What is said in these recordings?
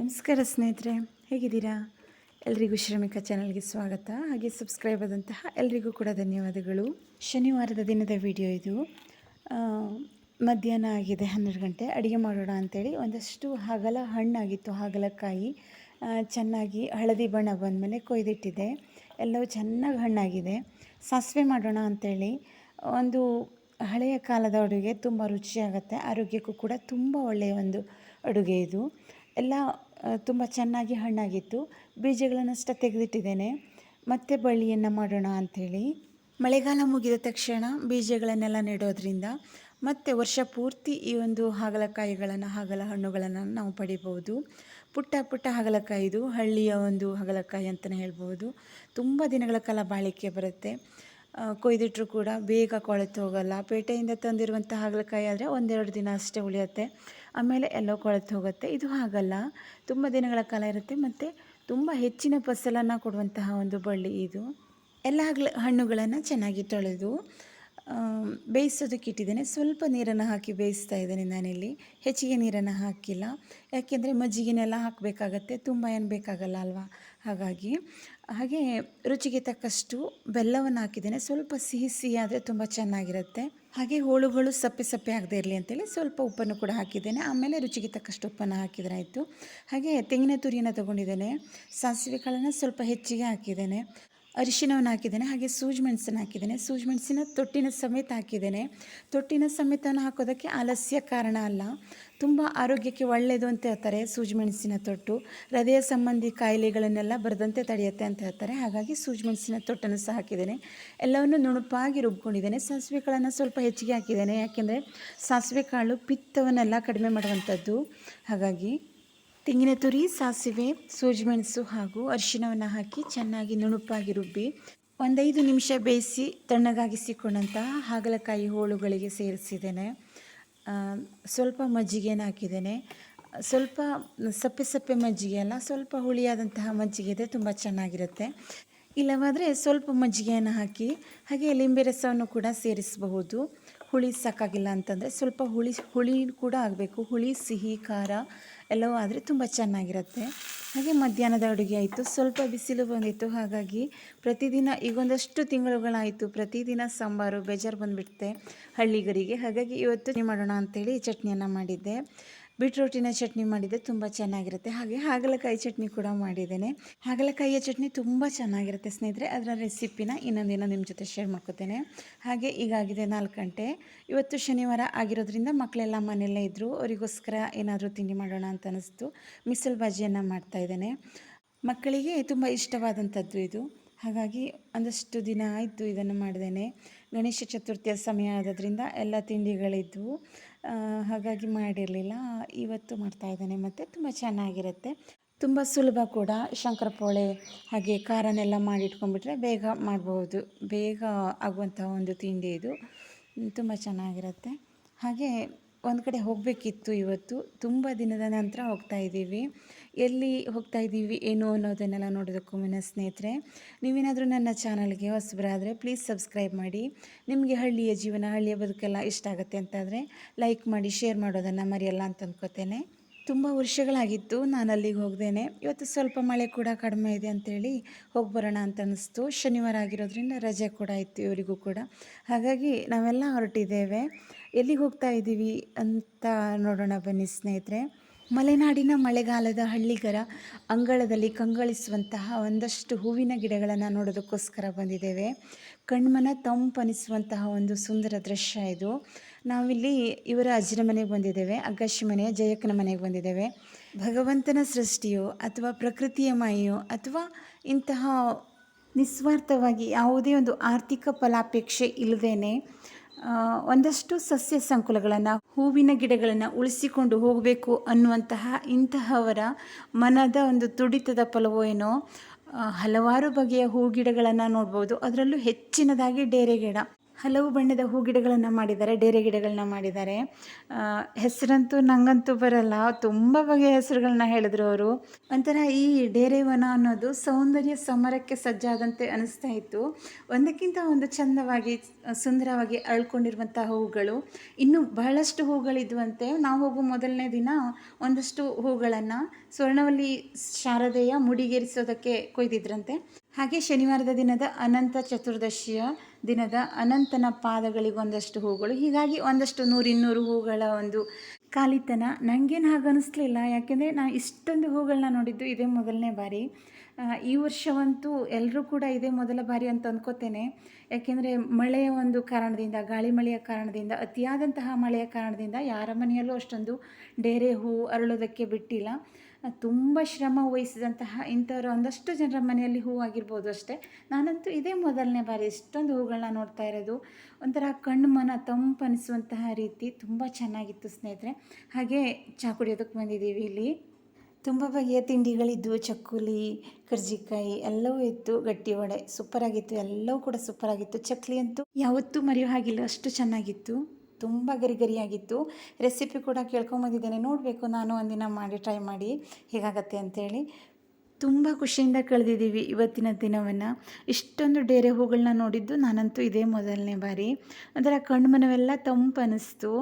ನಮಸ್ಕಾರ ಸ್ನೇಹಿತರೆ, ಹೇಗಿದ್ದೀರಾ? ಎಲ್ರಿಗೂ ಶ್ರಮಿಕ ಚಾನಲ್ಗೆ ಸ್ವಾಗತ. ಹಾಗೆ ಸಬ್ಸ್ಕ್ರೈಬ್ ಆದಂತಹ ಎಲ್ರಿಗೂ ಕೂಡ ಧನ್ಯವಾದಗಳು. ಶನಿವಾರದ ದಿನದ ವಿಡಿಯೋ ಇದು. ಮಧ್ಯಾಹ್ನ ಆಗಿದೆ, ಹನ್ನೆರಡು ಗಂಟೆ. ಅಡುಗೆ ಮಾಡೋಣ ಅಂಥೇಳಿ ಒಂದಷ್ಟು ಹಾಗಲ ಹಣ್ಣಾಗಿತ್ತು, ಹಾಗಲಕಾಯಿ. ಚೆನ್ನಾಗಿ ಹಳದಿ ಬಣ್ಣ ಬಂದಮೇಲೆ ಕೊಯ್ದಿಟ್ಟಿದೆ ಎಲ್ಲವೂ ಚೆನ್ನಾಗಿ ಹಣ್ಣಾಗಿದೆ. ಸಾಸಿವೆ ಮಾಡೋಣ ಅಂಥೇಳಿ ಒಂದು ಹಳೆಯ ಕಾಲದ ಅಡುಗೆ ತುಂಬ ರುಚಿಯಾಗುತ್ತೆ. ಆರೋಗ್ಯಕ್ಕೂ ಕೂಡ ತುಂಬ ಒಳ್ಳೆಯ ಒಂದು ಅಡುಗೆ ಇದು. ಎಲ್ಲ ತುಂಬ ಚೆನ್ನಾಗಿ ಹಣ್ಣಾಗಿತ್ತು. ಬೀಜಗಳನ್ನಷ್ಟ ತೆಗೆದಿಟ್ಟಿದ್ದೇನೆ. ಮತ್ತೆ ಬಳ್ಳಿಯನ್ನು ಮಾಡೋಣ ಅಂಥೇಳಿ. ಮಳೆಗಾಲ ಮುಗಿದ ತಕ್ಷಣ ಬೀಜಗಳನ್ನೆಲ್ಲ ನೆಡೋದ್ರಿಂದ ಮತ್ತೆ ವರ್ಷ ಪೂರ್ತಿ ಈ ಒಂದು ಹಾಗಲಕಾಯಿಗಳನ್ನು, ಹಾಗಲ ಹಣ್ಣುಗಳನ್ನು ನಾವು ಪಡಿಬೋದು ಪುಟ್ಟ ಪುಟ್ಟ ಹಾಗಲಕಾಯಿದು, ಹಳ್ಳಿಯ ಒಂದು ಹಾಗಲಕಾಯಿ ಅಂತಲೇ ಹೇಳ್ಬೋದು ತುಂಬ ದಿನಗಳ ಕಾಲ ಬಾಳಿಕೆ ಬರುತ್ತೆ. ಕೊಯ್ದಿಟ್ಟರು ಕೂಡ ಬೇಗ ಕೊಳೆತು ಹೋಗಲ್ಲ ಪೇಟೆಯಿಂದ ತಂದಿರುವಂಥ ಹಾಗಲಕಾಯಿ ಆದರೆ ಒಂದೆರಡು ದಿನ ಅಷ್ಟೇ ಉಳಿಯುತ್ತೆ. ಆಮೇಲೆ ಎಲ್ಲೋ ಕೊಳೆತು ಹೋಗುತ್ತೆ. ಇದು ಹಾಗಲ್ಲ. ತುಂಬ ದಿನಗಳ ಕಾಲ ಇರುತ್ತೆ ಮತ್ತು ತುಂಬ ಹೆಚ್ಚಿನ ಫಸಲನ್ನು ಕೊಡುವಂತಹ ಒಂದು ಬಳ್ಳಿ ಇದು. ಎಲ್ಲ ಹಣ್ಣುಗಳನ್ನು ಚೆನ್ನಾಗಿ ತೊಳೆದು ಬೇಯಿಸೋದಕ್ಕೆ ಇಟ್ಟಿದ್ದೇನೆ. ಸ್ವಲ್ಪ ನೀರನ್ನು ಹಾಕಿ ಬೇಯಿಸ್ತಾ ಇದ್ದೇನೆ ನಾನಿಲ್ಲಿ. ಹೆಚ್ಚಿಗೆ ನೀರನ್ನು ಹಾಕಿಲ್ಲ. ಯಾಕೆಂದರೆ ಮಜ್ಜಿಗೆನೆಲ್ಲ ಹಾಕಬೇಕಾಗತ್ತೆ. ತುಂಬ ಏನು ಬೇಕಾಗಲ್ಲ ಅಲ್ವಾ? ಹಾಗಾಗಿ, ಹಾಗೆ ರುಚಿಗೆ ತಕ್ಕಷ್ಟು ಬೆಲ್ಲವನ್ನು ಹಾಕಿದ್ದೇನೆ. ಸ್ವಲ್ಪ ಸಿಹಿ ಸಿಹಿ ಆದರೆ ತುಂಬ ಚೆನ್ನಾಗಿರುತ್ತೆ. ಹಾಗೆ ಹೋಳುಗಳು ಸಪ್ಪೆ ಸಪ್ಪೆ ಆಗದೆ ಇರಲಿ ಅಂತೇಳಿ ಸ್ವಲ್ಪ ಉಪ್ಪನ್ನು ಕೂಡ ಹಾಕಿದ್ದೇನೆ. ಆಮೇಲೆ ರುಚಿಗೆ ತಕ್ಕಷ್ಟು ಉಪ್ಪನ್ನು ಹಾಕಿದ್ರಾಯಿತು. ಹಾಗೆ ತೆಂಗಿನ ತುರಿಯನ್ನು ತಗೊಂಡಿದ್ದೇನೆ. ಸಾಸಿವೆ ಕಾಳನ್ನು ಸ್ವಲ್ಪ ಹೆಚ್ಚಿಗೆ ಹಾಕಿದ್ದೇನೆ. ಅರಿಶಿನವನ್ನು ಹಾಕಿದ್ದೇನೆ, ಹಾಗೆ ಸೂಜಿ ಮೆಣಸನ್ನು ಹಾಕಿದ್ದೇನೆ. ಸೂಜಿ ಮೆಣಸಿನ ತೊಟ್ಟಿನ ಸಮೇತ ಹಾಕಿದ್ದೇನೆ. ತೊಟ್ಟಿನ ಸಮೇತನ ಹಾಕೋದಕ್ಕೆ ಆಲಸ್ಯ ಕಾರಣ ಅಲ್ಲ. ತುಂಬ ಆರೋಗ್ಯಕ್ಕೆ ಒಳ್ಳೆಯದು ಅಂತ ಹೇಳ್ತಾರೆ ಸೂಜಿ ಮೆಣಸಿನ ತೊಟ್ಟು. ಹೃದಯ ಸಂಬಂಧಿ ಕಾಯಿಲೆಗಳನ್ನೆಲ್ಲ ಬರದಂತೆ ತಡೆಯುತ್ತೆ ಅಂತ ಹೇಳ್ತಾರೆ. ಹಾಗಾಗಿ ಸೂಜಿ ಮೆಣಸಿನ ತೊಟ್ಟನ್ನು ಸಹ ಹಾಕಿದ್ದೇನೆ. ಎಲ್ಲವನ್ನು ನುಣುಪಾಗಿ ರುಬ್ಕೊಂಡಿದ್ದೇನೆ. ಸಾಸಿವೆ ಕಾಳನ್ನು ಸ್ವಲ್ಪ ಹೆಚ್ಚಿಗೆ ಹಾಕಿದ್ದೇನೆ. ಯಾಕೆಂದರೆ ಸಾಸಿವೆ ಕಾಳು ಪಿತ್ತವನ್ನೆಲ್ಲ ಕಡಿಮೆ ಮಾಡುವಂಥದ್ದು. ಹಾಗಾಗಿ ತೆಂಗಿನ ತುರಿ, ಸಾಸಿವೆ ಸೂಜಿಮೆಣಸು ಹಾಗೂ ಅರಿಶಿಣವನ್ನು ಹಾಕಿ ಚೆನ್ನಾಗಿ ನುಣುಪಾಗಿ ರುಬ್ಬಿ ಒಂದೈದು ನಿಮಿಷ ಬೇಯಿಸಿ ತಣ್ಣಗಾಗಿಸಿಕೊಂಡಂತಹ ಹಾಗಲಕಾಯಿ ಹೋಳುಗಳಿಗೆ ಸೇರಿಸಿದ್ದೇನೆ. ಸ್ವಲ್ಪ ಮಜ್ಜಿಗೆನ ಹಾಕಿದ್ದೇನೆ. ಸ್ವಲ್ಪ ಸಪ್ಪೆ ಸಪ್ಪೆ ಮಜ್ಜಿಗೆ ಅಲ್ಲ, ಸ್ವಲ್ಪ ಹುಳಿಯಾದಂತಹ ಮಜ್ಜಿಗೆ ಇದೆ ತುಂಬ ಚೆನ್ನಾಗಿರುತ್ತೆ. ಇಲ್ಲವಾದರೆ ಸ್ವಲ್ಪ ಮಜ್ಜಿಗೆಯನ್ನು ಹಾಕಿ ಹಾಗೆ ಲಿಂಬೆ ರಸವನ್ನು ಕೂಡ ಸೇರಿಸಬಹುದು. ಹುಳಿ ಸಾಕಾಗಿಲ್ಲ ಅಂತಂದರೆ ಸ್ವಲ್ಪ ಹುಳಿ ಹುಳಿ ಕೂಡ ಆಗಬೇಕು. ಹುಳಿ, ಸಿಹಿ, ಖಾರ ಎಲ್ಲವೂ ಆದರೆ ತುಂಬ ಚೆನ್ನಾಗಿರುತ್ತೆ. ಹಾಗೆ ಮಧ್ಯಾಹ್ನದ ಅಡುಗೆ ಆಯಿತು. ಸ್ವಲ್ಪ ಬಿಸಿಲು ಬಂದಿತ್ತು. ಹಾಗಾಗಿ ಪ್ರತಿದಿನ ಈಗೊಂದಷ್ಟು ತಿಂಗಳುಗಳಾಯಿತು. ಪ್ರತಿದಿನ ಸಾಂಬಾರು, ಬೇಜಾರು ಬಂದುಬಿಡುತ್ತೆ ಹಳ್ಳಿಗರಿಗೆ. ಹಾಗಾಗಿ ಇವತ್ತು ಮಾಡೋಣ ಅಂತೇಳಿ ಚಟ್ನಿಯನ್ನು ಮಾಡಿದ್ದೆ. ಬೀಟ್ರೋಟಿನ ಚಟ್ನಿ ಮಾಡಿದ್ದೆ ತುಂಬ ಚೆನ್ನಾಗಿರುತ್ತೆ. ಹಾಗೆ ಹಾಗಲಕಾಯಿ ಚಟ್ನಿ ಕೂಡ ಮಾಡಿದ್ದೇನೆ. ಹಾಗಲಕಾಯಿಯ ಚಟ್ನಿ ತುಂಬ ಚೆನ್ನಾಗಿರುತ್ತೆ ಸ್ನೇಹಿತರೆ. ಅದರ ರೆಸಿಪಿನ ಇನ್ನೊಂದಿನ ನಿಮ್ಮ ಜೊತೆ ಶೇರ್ ಮಾಡ್ಕೋತೇನೆ. ಹಾಗೆ ಈಗಾಗಿದೆ ನಾಲ್ಕು ಗಂಟೆ. ಇವತ್ತು ಶನಿವಾರ ಆಗಿರೋದ್ರಿಂದ ಮಕ್ಕಳೆಲ್ಲ ಮನೆಯಲ್ಲೇ ಇದ್ದರು ಅವರಿಗೋಸ್ಕರ ಏನಾದರೂ ತಿಂಡಿ ಮಾಡೋಣ ಅಂತ ಅನ್ನಿಸ್ತು ಮಿಸಲ್ ಬಾಜಿಯನ್ನು ಮಾಡ್ತಾಯಿದ್ದೇನೆ ಮಕ್ಕಳಿಗೆ ತುಂಬ ಇಷ್ಟವಾದಂಥದ್ದು ಇದು. ಹಾಗಾಗಿ ಒಂದಷ್ಟು ದಿನ ಆಯಿತು ಇದನ್ನು ಮಾಡಿದ್ದೇನೆ. ಗಣೇಶ ಚತುರ್ಥಿಯ ಸಮಯ ಆದ್ದರಿಂದ ಎಲ್ಲ ತಿಂಡಿಗಳಿದ್ವು. ಹಾಗಾಗಿ ಮಾಡಿರಲಿಲ್ಲ. ಇವತ್ತು ಮಾಡ್ತಾಯಿದ್ದೇನೆ ಮತ್ತು. ತುಂಬ ಚೆನ್ನಾಗಿರುತ್ತೆ. ತುಂಬ ಸುಲಭ ಕೂಡ. ಶಂಕರಪೋಳೆ ಹಾಗೆ ಖಾರನೆಲ್ಲ ಮಾಡಿಟ್ಕೊಂಡ್ಬಿಟ್ರೆ ಬೇಗ ಮಾಡಬಹುದು ಬೇಗ ಆಗುವಂಥ ಒಂದು ತಿಂಡಿ ಇದು. ತುಂಬ ಚೆನ್ನಾಗಿರುತ್ತೆ. ಹಾಗೆ ಒಂದು ಕಡೆ ಹೋಗಬೇಕಿತ್ತು ಇವತ್ತು. ತುಂಬ ದಿನದ ನಂತರ ಹೋಗ್ತಾ ಇದ್ದೀವಿ. ಎಲ್ಲಿ ಹೋಗ್ತಾ ಇದ್ದೀವಿ, ಏನು ಅನ್ನೋದನ್ನೆಲ್ಲ ನೋಡೋದಕ್ಕೂ ಮುನ್ನ ಸ್ನೇಹಿತರೆ, ನೀವೇನಾದರೂ ನನ್ನ ಚಾನಲ್ಗೆ ಹೊಸಬರಾದರೆ ಪ್ಲೀಸ್ ಸಬ್ಸ್ಕ್ರೈಬ್ ಮಾಡಿ. ನಿಮಗೆ ಹಳ್ಳಿಯ ಜೀವನ, ಹಳ್ಳಿಯ ಬದುಕೆಲ್ಲ ಇಷ್ಟ ಆಗುತ್ತೆ ಅಂತಾದರೆ ಲೈಕ್ ಮಾಡಿ ಶೇರ್ ಮಾಡೋದನ್ನು ಮರೆಯಲ್ಲ ಅಂತ ಅಂದ್ಕೋತೇನೆ ತುಂಬ ವರ್ಷಗಳಾಗಿತ್ತು ನಾನು ಅಲ್ಲಿಗೆ ಹೋಗ್ದೇನೆ. ಇವತ್ತು ಸ್ವಲ್ಪ ಮಳೆ ಕೂಡ ಕಡಿಮೆ ಇದೆ ಅಂತೇಳಿ ಹೋಗಿ ಬರೋಣ ಅಂತ ಅನ್ನಿಸ್ತು ಶನಿವಾರ ಆಗಿರೋದ್ರಿಂದ ರಜೆ ಕೂಡ ಇತ್ತು ಇವರಿಗೂ ಕೂಡ. ಹಾಗಾಗಿ ನಾವೆಲ್ಲ ಹೊರಟಿದ್ದೇವೆ. ಎಲ್ಲಿಗೆ ಹೋಗ್ತಾ ಇದ್ದೀವಿ ಅಂತ ನೋಡೋಣ ಬನ್ನಿ ಸ್ನೇಹಿತರೆ. ಮಲೆನಾಡಿನ ಮಳೆಗಾಲದ ಹಳ್ಳಿಗರ ಅಂಗಳದಲ್ಲಿ ಕಂಗಳಿಸುವಂತಹ ಒಂದಷ್ಟು ಹೂವಿನ ಗಿಡಗಳನ್ನು ನೋಡೋದಕ್ಕೋಸ್ಕರ ಬಂದಿದ್ದೇವೆ. ಕಣ್ಮನ ತಂಪನಿಸುವಂತಹ ಒಂದು ಸುಂದರ ದೃಶ್ಯ ಇದು. ನಾವಿಲ್ಲಿ ಇವರ ಅಜ್ಜನ ಮನೆಗೆ ಬಂದಿದ್ದೇವೆ ಅಗ್ಗಶಿ ಮನೆಯ ಜಯಕ್ಕನ ಮನೆಗೆ ಬಂದಿದ್ದೇವೆ. ಭಗವಂತನ ಸೃಷ್ಟಿಯೋ ಅಥವಾ ಪ್ರಕೃತಿಯ ಮಾಯೋ ಅಥವಾ ಇಂತಹ ನಿಸ್ವಾರ್ಥವಾಗಿ ಯಾವುದೇ ಒಂದು ಆರ್ಥಿಕ ಫಲಾಪೇಕ್ಷೆ ಇಲ್ಲದೇನೆ ಒಂದಷ್ಟು ಸಸ್ಯ ಸಂಕುಲಗಳನ್ನು, ಹೂವಿನ ಗಿಡಗಳನ್ನು ಉಳಿಸಿಕೊಂಡು ಹೋಗಬೇಕು ಅನ್ನುವಂತಹ ಇಂತಹವರ ಮನದ ಒಂದು ತುಡಿತದ ಫಲವೋ ಏನೋ ಹಲವಾರು ಬಗೆಯ ಹೂ ಗಿಡಗಳನ್ನು ನೋಡ್ಬೋದು. ಅದರಲ್ಲೂ ಹೆಚ್ಚಿನದಾಗಿ ಡೇರೆ ಗಿಡ ಹಲವು ಬಣ್ಣದ ಹೂ ಗಿಡಗಳನ್ನು ಮಾಡಿದ್ದಾರೆ, ಡೇರೆ ಗಿಡಗಳನ್ನ ಮಾಡಿದ್ದಾರೆ. ಹೆಸರಂತೂ ನಂಗಂತೂ ಬರಲ್ಲ. ತುಂಬ ಬಗೆಯ ಹೆಸರುಗಳನ್ನ ಹೇಳಿದ್ರು ಅವರು. ಒಂಥರ ಈ ಡೇರೆ ವನ ಅನ್ನೋದು ಸೌಂದರ್ಯ ಸಮರಕ್ಕೆ ಸಜ್ಜಾದಂತೆ ಅನಿಸ್ತಾ ಇತ್ತು. ಒಂದಕ್ಕಿಂತ ಒಂದು ಚಂದವಾಗಿ, ಸುಂದರವಾಗಿ ಅಳ್ಕೊಂಡಿರುವಂಥ ಹೂಗಳು ಇನ್ನೂ ಬಹಳಷ್ಟು ಹೂಗಳಿದ್ವಂತೆ ನಾವು ಹೋಗುವ ಮೊದಲನೇ ದಿನ ಒಂದಷ್ಟು ಹೂಗಳನ್ನು ಸ್ವರ್ಣವಲ್ಲಿ ಶಾರದೆಯ ಮುಡಿಗೇರಿಸೋದಕ್ಕೆ ಕೊಯ್ದಿದ್ರಂತೆ. ಹಾಗೆ ಶನಿವಾರದ ದಿನದ ಅನಂತ ಚತುರ್ದಶಿಯ ದಿನದ ಅನಂತನ ಪಾದಗಳಿಗೊಂದಷ್ಟು ಹೂಗಳು. ಹೀಗಾಗಿ ಒಂದಷ್ಟು ನೂರಿನ್ನೂರು ಹೂಗಳ ಒಂದು ಖಾಲಿತನ ನನಗೇನು ಹಾಗನ್ನಿಸ್ಲಿಲ್ಲ ಯಾಕೆಂದರೆ ನಾನು ಇಷ್ಟೊಂದು ಹೂಗಳನ್ನ ನೋಡಿದ್ದು ಇದೇ ಮೊದಲನೇ ಬಾರಿ. ಈ ವರ್ಷವಂತೂ ಎಲ್ಲರೂ ಕೂಡ ಇದೇ ಮೊದಲ ಬಾರಿ ಅಂತ ಅಂದ್ಕೋತೇನೆ ಯಾಕೆಂದರೆ ಮಳೆಯ ಒಂದು ಕಾರಣದಿಂದ, ಗಾಳಿ ಮಳೆಯ ಕಾರಣದಿಂದ, ಅತಿಯಾದಂತಹ ಮಳೆಯ ಕಾರಣದಿಂದ ಯಾರ ಮನೆಯಲ್ಲೂ ಅಷ್ಟೊಂದು ಡೇರೆ ಹೂ ಅರಳೋದಕ್ಕೆ ಬಿಟ್ಟಿಲ್ಲ. ತುಂಬ ಶ್ರಮ ವಹಿಸಿದಂತಹ ಇಂಥವ್ರ ಒಂದಷ್ಟು ಜನರ ಮನೆಯಲ್ಲಿ ಹೂ ಆಗಿರ್ಬೋದು ಅಷ್ಟೇ. ನಾನಂತೂ ಇದೇ ಮೊದಲನೇ ಬಾರಿ ಇಷ್ಟೊಂದು ಹೂಗಳನ್ನ ನೋಡ್ತಾ ಇರೋದು. ಒಂಥರ ಕಣ್ಣು ಮನ ತಂಪನಿಸುವಂತಹ ರೀತಿ ತುಂಬ ಚೆನ್ನಾಗಿತ್ತು ಸ್ನೇಹಿತರೆ. ಹಾಗೆ ಚಹಾ ಕುಡಿಯೋದಕ್ಕೆ ಬಂದಿದ್ದೀವಿ ಇಲ್ಲಿ. ತುಂಬ ಬಗೆಯ ತಿಂಡಿಗಳಿದ್ವು. ಚಕ್ಕುಲಿ, ಕರ್ಜಿಕಾಯಿ ಎಲ್ಲವೂ ಇತ್ತು. ಗಟ್ಟಿ ವಡೆ ಸೂಪರಾಗಿತ್ತು ಎಲ್ಲವೂ ಕೂಡ ಸೂಪರಾಗಿತ್ತು ಚಕ್ಲಿ ಅಂತೂ ಯಾವತ್ತೂ ಮರೆಯೋ ಹಾಗಿಲ್ಲ. ಅಷ್ಟು ಚೆನ್ನಾಗಿತ್ತು. ತುಂಬ ಗರಿ ಗರಿಯಾಗಿತ್ತು ರೆಸಿಪಿ ಕೂಡ ಕೇಳ್ಕೊಂಬಂದಿದ್ದೇನೆ ನೋಡಬೇಕು. ನಾನು ಒಂದಿನ ಮಾಡಿ ಟ್ರೈ ಮಾಡಿ ಹೇಗಾಗತ್ತೆ ಅಂತೇಳಿ. ತುಂಬ ಖುಷಿಯಿಂದ ಕಳೆದಿದ್ದೀವಿ ಇವತ್ತಿನ ದಿನವನ್ನು. ಇಷ್ಟೊಂದು ಡೇರೆ ಹೂಗಳನ್ನ ನೋಡಿದ್ದು ನಾನಂತೂ ಇದೇ ಮೊದಲನೇ ಬಾರಿ. ಒಂಥರ ಕಣ್ಮನವೆಲ್ಲ ತಂಪು ಅನ್ನಿಸ್ತು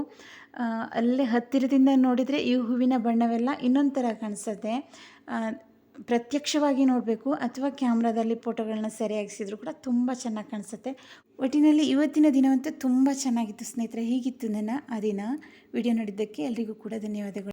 ಅಲ್ಲೇ ಹತ್ತಿರದಿಂದ ನೋಡಿದರೆ ಈ ಹೂವಿನ ಬಣ್ಣವೆಲ್ಲ ಇನ್ನೊಂದು ಥರ ಕಾಣಿಸುತ್ತೆ ಪ್ರತ್ಯಕ್ಷವಾಗಿ ನೋಡಬೇಕು ಅಥವಾ ಕ್ಯಾಮ್ರಾದಲ್ಲಿ ಫೋಟೋಗಳನ್ನ ಸೆರೆಯಾಗಿಸಿದ್ರು ಕೂಡ ತುಂಬ ಚೆನ್ನಾಗಿ ಕಾಣಿಸುತ್ತೆ. ಒಟ್ಟಿನಲ್ಲಿ ಇವತ್ತಿನ ದಿನವಂತೂ ತುಂಬ ಚೆನ್ನಾಗಿತ್ತು ಸ್ನೇಹಿತರೆ. ಹೀಗಿತ್ತು ನನ್ನ ಆ ದಿನ. ವಿಡಿಯೋ ನೋಡಿದ್ದಕ್ಕೆ ಎಲ್ರಿಗೂ ಕೂಡ ಧನ್ಯವಾದಗಳು.